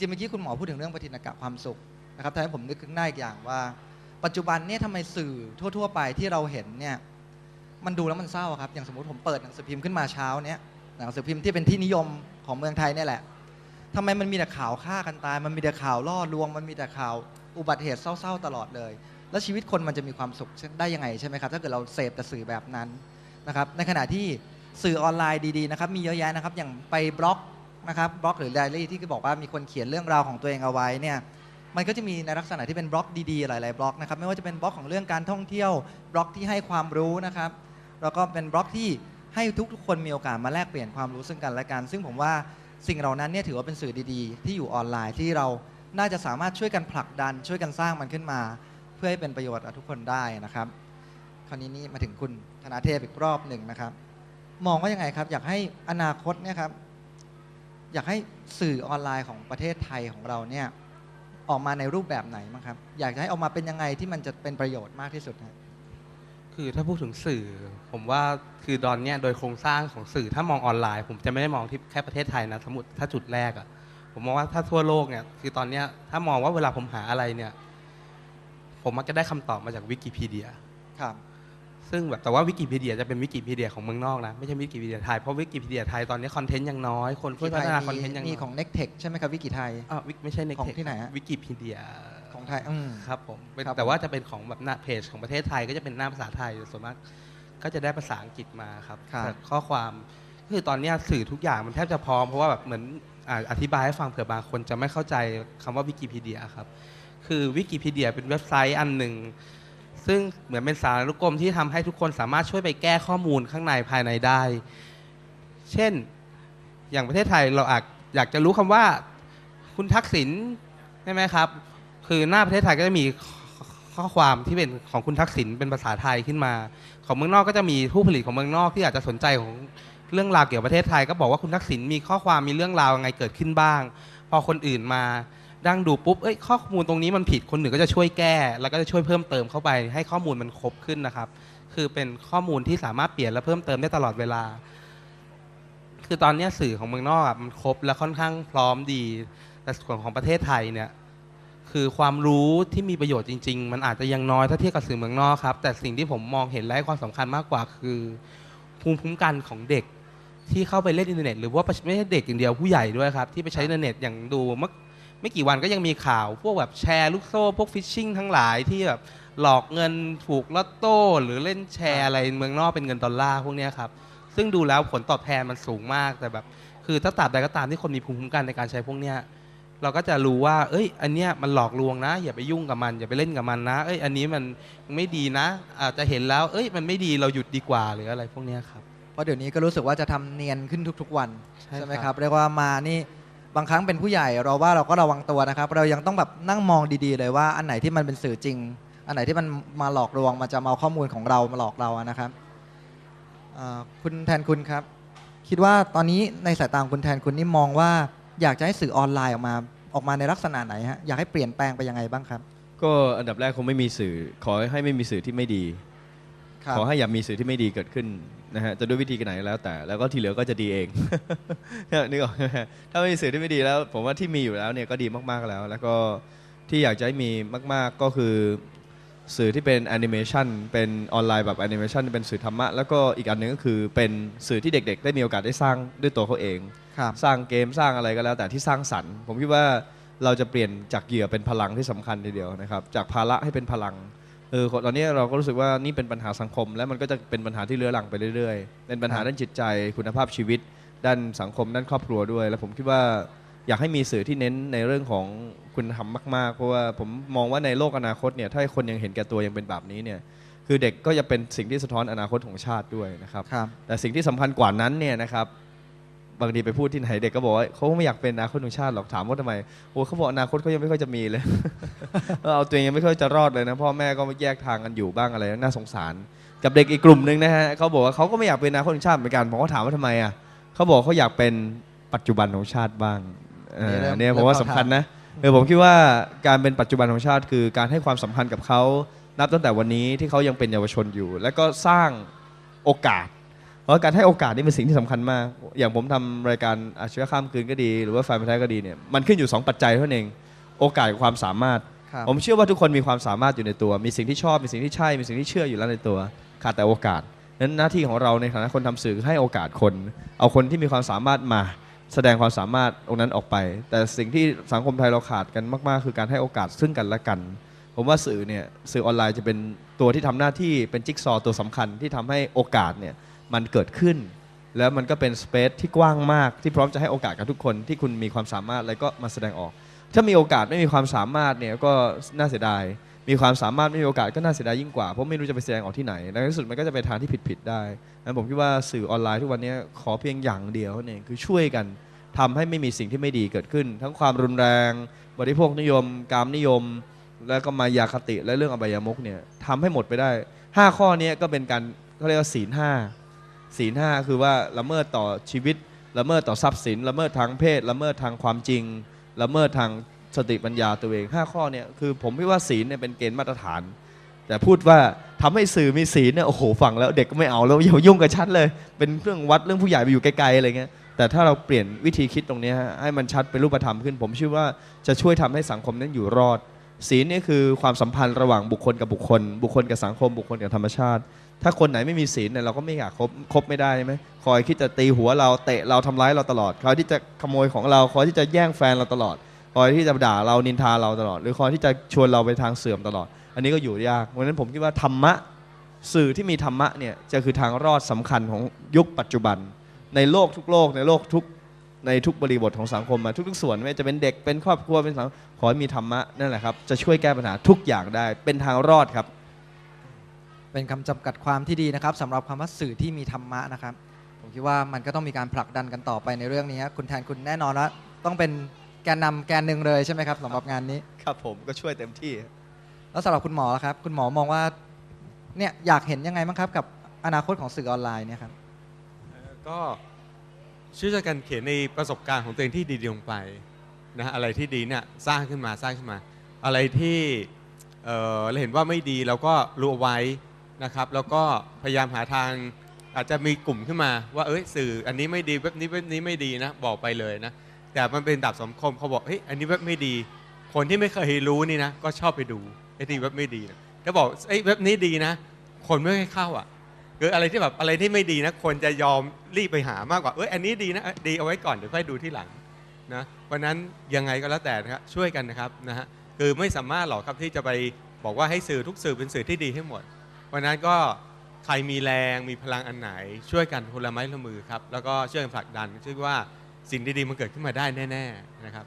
ริงๆเมื่อกี้คุณหมอพูดถึงเรื่องปฏิณกะความสุขนะครับทำให้ผมนึกขึ้นได้อีกอย่างว่า ปัจจุบันเนี่ยทำไมสื่อทั่ว ๆ ไปที่เราเห็นเนี่ยมันดูแล้วมันเศร้าครับ อย่างสมมติผมเปิดหนังสือพิมพ์ขึ้นมาเช้าเนี้ยหนังสือพิมพ์ที่เป็นที่นิยมของเมืองไทยเนี่ยแหละทำไมมันมีแต่ข่าวฆ่ากันตาย มันมีแต่ข่าวล่อลวง มันมีแต่ข่าวอุบัติเหตุเศร้าๆตลอดเลย แล้วชีวิตคนมันจะมีความสุขได้ยังไงใช่ไหมครับ ถ้าเกิดเราเสพแต่สื่อแบบนั้นนะครับ ในขณะที่สื่อออนไลน์ดีๆนะครับ มีเยอะแยะนะครับ อย่างไปบล็อก นะครับบล็อกหรือไดอารี่ที่บอกว่ามีคนเขียนเรื่องราวของตัวเองเอาไว้เนี่ยมันก็จะมีในลักษณะที่เป็นบล็อกดีๆ หลาย ๆ บล็อกนะครับไม่ว่าจะเป็นบล็อกของเรื่องการท่องเที่ยว บล็อกที่ให้ความรู้นะครับ แล้วก็เป็นบล็อกที่ให้ทุกๆคนมีโอกาสมาแลกเปลี่ยนความรู้ซึ่งกันและกัน ซึ่งผมว่าสิ่งเหล่านั้นเนี่ยถือว่าเป็นสื่อดีๆ ที่อยู่ออนไลน์ที่เราน่าจะสามารถช่วยกันผลักดัน ช่วยกันสร้างมันขึ้นมา เพื่อให้เป็นประโยชน์กับทุกคนได้นะครับ คราวนี้นี่มาถึงคุณธนาเทพอีกรอบหนึ่งนะครับ มองว่ายังไงครับ อยากให้อนาคตเนี่ยครับ อยากให้สื่อออนไลน์ของประเทศไทยของเราเนี่ยออกมาในรูปแบบไหนบ้างครับ อยากจะให้ออกมาเป็นยังไงที่มันจะเป็นประโยชน์มากที่สุดครับคือถ้าพูดถึงสื่อ ผมว่าคือตอนเนี้ยโดยโครงสร้างของสื่อถ้ามองออนไลน์ ผมจะไม่ได้มองที่แค่ประเทศไทยนะสมมติถ้าจุดแรกอะผมมองว่าถ้าทั่วโลกเนี่ยคือตอนเนี้ยถ้ามองว่าเวลาผมหาอะไรเนี่ย ผมมักจะได้คำตอบมาจากวิกิพีเดียครับ ซึ่งแบบแต่ว่าวิกิพีเดียจะเป็นวิกิพีเดียของเมืองนอกนะไม่ใช่วิกิพีเดียไทยเพราะวิกิพีเดียไทยตอนนี้คอนเทนต์ยังน้อยคนช่วยพัฒนาคอนเทนต์ยังมีน้อยของ n e c t e c h ใช่ไหมครับวิกิไทยอ่าวิไม่ใช่ในของที่ไหนฮะวิกิพีเดียของไทยอืมครับผมเป็นครับแต่ว่าจะเป็นของแบบหน้าเพจของประเทศไทยก็จะเป็นหน้าภาษาไทยส่วนมากก็จะได้ภาษาอังกฤษมาครับครับแต่ข้อความคือตอนเนี้ยสื่อทุกอย่างมันแทบจะพร้อมเพราะว่าแบบเหมือนอ่าอธิบายให้ฟังเผื่อบางคนจะไม่เข้าใจคำว่าวิกิพีเดียครับคือวิกิพีเดียเป็นเว็บไซต์อันหนึ่ง ซึ่งเหมือนเป็นสารานุกรมที่ทำให้ทุกคนสามารถช่วยไปแก้ข้อมูลข้างในภายในได้ เช่นอย่างประเทศไทยเราอาจอยากจะรู้คำว่าคุณทักษิณใช่ไหมครับ คือหน้าประเทศไทยก็จะมีข้อความที่เป็นของคุณทักษิณเป็นภาษาไทยขึ้นมา ของเมืองนอกก็จะมีผู้ผลิตของเมืองนอกที่อาจจะสนใจของเรื่องราวเกี่ยวกับประเทศไทย ก็บอกว่าคุณทักษิณมีข้อความมีเรื่องราวยังไงเกิดขึ้นบ้าง พอคนอื่นมา ดังดูปุ๊บเอ้ยข้อมูลตรงนี้มันผิดคนอื่นก็จะช่วยแก้ แล้วก็จะช่วยเพิ่มเติมเข้าไป ให้ข้อมูลมันครบขึ้นนะครับ คือเป็นข้อมูลที่สามารถเปลี่ยนและเพิ่มเติมได้ตลอดเวลา คือตอนนี้สื่อของเมืองนอกมันครบและค่อนข้างพร้อมดี แต่ส่วนของประเทศไทยเนี่ยคือความรู้ที่มีประโยชน์จริง ๆ มันอาจจะยังน้อยถ้าเทียบกับสื่อเมืองนอกครับ แต่สิ่งที่ผมมองเห็นและให้ความสำคัญมากกว่าคือ ภูมิคุ้มกันของเด็กที่เข้าไปเล่นอินเทอร์เน็ตหรือว่าไม่ใช่เด็กอย่างเดียวผู้ใหญ่ด้วยครับที่ไปใช้อินเทอร์เน็ตอย่างดูเมื่อ ไม่กี่วันก็ยังมีข่าว พวกแบบแชร์ลูกโซ่ พวกฟิชชิงทั้งหลายที่แบบหลอกเงินถูกลอตโต้ หรือเล่นแชร์อะไรเมืองนอกเป็นเงินดอลลาร์พวกเนี้ยครับ ซึ่งดูแล้วผลตอบแทนมันสูงมากแต่แบบ คือถ้าตราบใดก็ตามที่คนมีภูมิคุ้มกันในการใช้พวกเนี้ยเราก็จะรู้ว่า เอ้ย อันเนี้ยมันหลอกลวงนะ อย่าไปยุ่งกับมัน อย่าไปเล่นกับมันนะ เอ้ย อันนี้มันไม่ดีนะ อาจจะเห็นแล้ว เอ้ย มันไม่ดี เราหยุดดีกว่า หรืออะไรพวกเนี้ยครับ เพราะเดี๋ยวนี้ก็รู้สึกว่าจะทำเนียนขึ้นทุก ๆ วัน ใช่ไหมคครัรับบเรียกว่ามานี่ บางครั้งเป็นผู้ใหญ่เราว่าเราก็ระวังตัวนะครับ เรายังต้องแบบนั่งมองดีๆ เลยว่าอันไหนที่มันเป็นสื่อจริง อันไหนที่มันมาหลอกลวงมาจะมาเอาข้อมูลของเรามาหลอกเราอะนะครับคุณแทนคุณครับ คิดว่าตอนนี้ในสายตาของคุณแทนคุณนี่มองว่าอยากจะให้สื่อออนไลน์ออกมาออกมาในลักษณะไหนฮะอยากให้เปลี่ยนแปลงไปยังไงบ้างครับ ก็อันดับแรกคงไม่มีสื่อ ขอให้ไม่มีสื่อที่ไม่ดี ขอให้อย่ามีสื่อที่ไม่ดีเกิดขึ้นนะฮะจะด้วยวิธีไหนก็แล้วแต่ แล้วก็ที่เหลือก็จะดีเองนึกออกไหมฮะถ้าไม่มีสื่อที่ไม่ดีแล้ว ผมว่าที่มีอยู่แล้วเนี่ยก็ดีมากๆแล้ว แล้วก็ที่อยากจะให้มีมาก ๆก็คือสื่อที่เป็นแอนิเมชันเป็นออนไลน์แบบแอนิเมชันเป็นสื่อธรรมะ แล้วก็อีกอันหนึ่งก็คือเป็นสื่อที่เด็กๆ ได้มีโอกาสได้สร้างด้วยตัวเขาเองครับสร้างเกมสร้างอะไรก็แล้วแต่ที่สร้างสรรค์ ผมคิดว่าเราจะเปลี่ยนจากเหยื่อเป็นพลังที่สำคัญทีเดียวนะครับ จากภาระให้เป็นพลัง เออตอนนี้เราก็รู้สึกว่านี่เป็นปัญหาสังคม และมันก็จะเป็นปัญหาที่เรื้อรังไปเรื่อยๆ เป็นปัญหาด้านจิตใจ คุณภาพชีวิต ด้านสังคม ด้านครอบครัวด้วย แล้วผมคิดว่าอยากให้มีสื่อที่เน้นในเรื่องของคุณธรรมมากๆ เพราะว่าผมมองว่าในโลกอนาคตเนี่ยถ้าคนยังเห็นแก่ตัวยังเป็นแบบนี้เนี่ยคือเด็กก็จะเป็นสิ่งที่สะท้อนอนาคตของชาติด้วยนะครับครับแต่สิ่งที่สำคัญกว่านั้นเนี่ยนะครับ บางทีไปพูดที่ไหนเด็กก็บอกว่าเขาไม่อยากเป็นอนาคตของชาติหรอกถามว่าทำไมโอ้เขาบอกอนาคตเขายังไม่ค่อยจะมีเลยเอาตัวเองยังไม่ค่อยจะรอดเลยนะพ่อแม่ก็แยกทางกันอยู่บ้างอะไรน่าสงสาร กับเด็กอีกกลุ่มหนึ่งนะฮะเขาบอกว่าเขาก็ไม่อยากเป็นอนาคตของชาติเหมือนกันผมก็ถามว่าทำไมอะเขาบอกเขาอยากเป็นปัจจุบันของชาติบ้างเออนี่เริ่มเนี่ยผมว่าเริ่มสำเข้าคัญนะเออผมคิดว่าการเป็นปัจจุบันของชาติคือการให้ความสำคัญกับเขานับตั้งแต่วันนี้ที่เขายังเป็นเยาวชนอยู่ แล้วก็สร้างโอกาส เพราะการให้โอกาสนี่เป็นสิ่งที่สำคัญมาก อย่างผมทำรายการอาชีวะข้ามคืนก็ดี หรือว่าแฟนพันธ์แท้ก็ดีเนี่ยมันขึ้นอยู่สองปัจจัยเท่านั้นเอง โอกาสกับความสามารถครับผมเชื่อว่าทุกคนมีความสามารถอยู่ในตัว มีสิ่งที่ชอบ มีสิ่งที่ใช่ มีสิ่งที่เชื่ออยู่แล้วในตัว ขาดแต่โอกาส นั้นหน้าที่ของเราในฐานะคนทำสื่อคือให้โอกาสคน เอาคนที่มีความสามารถมา แสดงความสามารถตรงนั้นออกไป แต่สิ่งที่สังคมไทยเราขาดกันมาก ๆ คือการให้โอกาสซึ่งกันและกัน ผมว่าสื่อเนี่ยสื่อออนไลน์จะเป็นตัวที่ทำหน้าที่เป็นจิ๊กซอว์ตัวสำคัญที่ทำให้โอกาสเนี่ย มันเกิดขึ้น แล้วมันก็เป็นสเปซที่กว้างมากที่พร้อมจะให้โอกาสกับทุกคนที่คุณมีความสามารถอะไรก็มาแสดงออก ถ้ามีโอกาสไม่มีความสามารถเนี่ยก็น่าเสียดายมีความสามารถไม่มีโอกาสก็น่าเสียดายยิ่งกว่าเพราะไม่รู้จะไปแสดงออกที่ไหนในที่สุดมันก็จะไปทางที่ผิดๆได้นั้นผมคิดว่าสื่อออนไลน์ทุกวันนี้ขอเพียงอย่างเดียวเท่คือช่วยกันทำให้ไม่มีสิ่งที่ไม่ดีเกิดขึ้น ทั้งความรุนแรง บริโภคนิยม กามนิยม แล้วก็มายาคติและเรื่องอบายมุกเนี่ยทำให้หมดไปได้ 5 ข้อนี้ก็เป็นการเขาเรียกว่าศีลห้า ศีลห้าคือว่าละเมิดต่อชีวิต ละเมิดต่อทรัพย์สิน ละเมิดทางเพศ ละเมิดทางความจริง ละเมิดทางสติปัญญาตัวเอง 5 ข้อเนี่ยคือผมคิดว่าศีลเนี่ยเป็นเกณฑ์มาตรฐาน แต่พูดว่าทำให้สื่อมีศีลเนี่ยโอ้โหฟังแล้วเด็กก็ไม่เอาแล้วอย่ายุ่งกับชัดเลย เป็นเรื่องวัดเรื่องผู้ใหญ่ไปอยู่ไกลๆอะไรเงี้ยแต่ถ้าเราเปลี่ยนวิธีคิดตรงนี้ให้มันชัดเป็นรูปธรรมขึ้น ผมเชื่อว่าจะช่วยทำให้สังคมนั้นอยู่รอด ศีลนี่คือความสัมพันธ์ระหว่างบุคคลกับบุคคล บุคคลกับสังคม บุคคลกับธรรมชาติ ถ้าคนไหนไม่มีศีลเนี่ยเราก็ไม่อยากคบคบไม่ได้ใช่ไหมคอยคิดจะตีหัวเราเตะเราทำร้ายเราตลอดคอยที่จะขโมยของเราคอยที่จะแย่งแฟนเราตลอดคอยที่จะด่าเรานินทาเราตลอด หรือคอยที่จะชวนเราไปทางเสื่อมตลอด อันนี้ก็อยู่ยากเพราะฉะนั้นผมคิดว่าธรรมะสื่อที่มีธรรมะเนี่ยจะคือทางรอดสำคัญของยุคปัจจุบัน ในโลกทุกโลกในโลกทุก ในทุกบริบทของสังคมมาทุกๆส่วนไม่ว่าจะเป็นเด็กเป็นครอบครัวเป็นสังขอให้มีธรรมะนั่นแหละครับจะช่วยแก้ปัญหาทุกอย่างได้ เป็นทางรอดครับ เป็นคำจำกัดความที่ดีนะครับสำหรับคำว่าสื่อที่มีธรรมะนะครับ ผมคิดว่ามันก็ต้องมีการผลักดันกันต่อไปในเรื่องนี้ครับคุณแทนคุณแน่นอนว่าต้องเป็นแกนนำแกนหนึ่งเลยใช่ไหมครับสำหรับงานนี้ ครับผมก็ช่วยเต็มที่ แล้วสำหรับคุณหมอล่ะครับ คุณหมอมองว่าเนี่ยอยากเห็นยังไงบ้างครับ กับอนาคตของสื่อออนไลน์เนี่ยครับ ก็ ช่วยกันเขียนในประสบการณ์ของตัวเองที่ดีลงไปนะอะไรที่ดีเนี่ยสร้างขึ้นมาสร้างขึ้นมา อะไรที่เเราเห็นว่าไม่ดีเราก็รู้ไว้นะครับ แล้วก็พยายามหาทางอาจจะมีกลุ่มขึ้นมาว่าเอ้ยสื่ออันนี้ไม่ดีเว็บนี้เว็บนี้ไม่ดีนะบอกไปเลยนะแต่มันเป็นดับสังคมเขาบอกเฮ้ยอันนี้เว็บไม่ดี คนที่ไม่เคยรู้นี่นะก็ชอบไปดูไอ้ที่เว็บไม่ดีนะถ้าบอกเอ้ยเว็บนี้ดีนะ คนไม่ให้เข้าอะ คืออะไรที่แบบอะไรที่ไม่ดีนะคนจะยอมรีบไปหามากกว่าเอ้ยอันนี้ดีนะดีเอาไว้ก่อนเดี๋ยวค่อยดูที่หลังนะเพราะนั้นยังไงก็แล้วแต่นะครับช่วยกันนะครับนะฮะคือไม่สามารถหรอกครับที่จะไปบอกว่าให้สื่อทุกสื่อเป็นสื่อที่ดีให้หมดเพราะฉะนั้นก็ใครมีแรงมีพลังอันไหน ช่วยกันคนละไม้ละมือครับแล้วก็ช่วยกันผลักดันชื่อว่าสิ่งดีๆมันเกิดขึ้นมาได้แน่ ๆนะครับ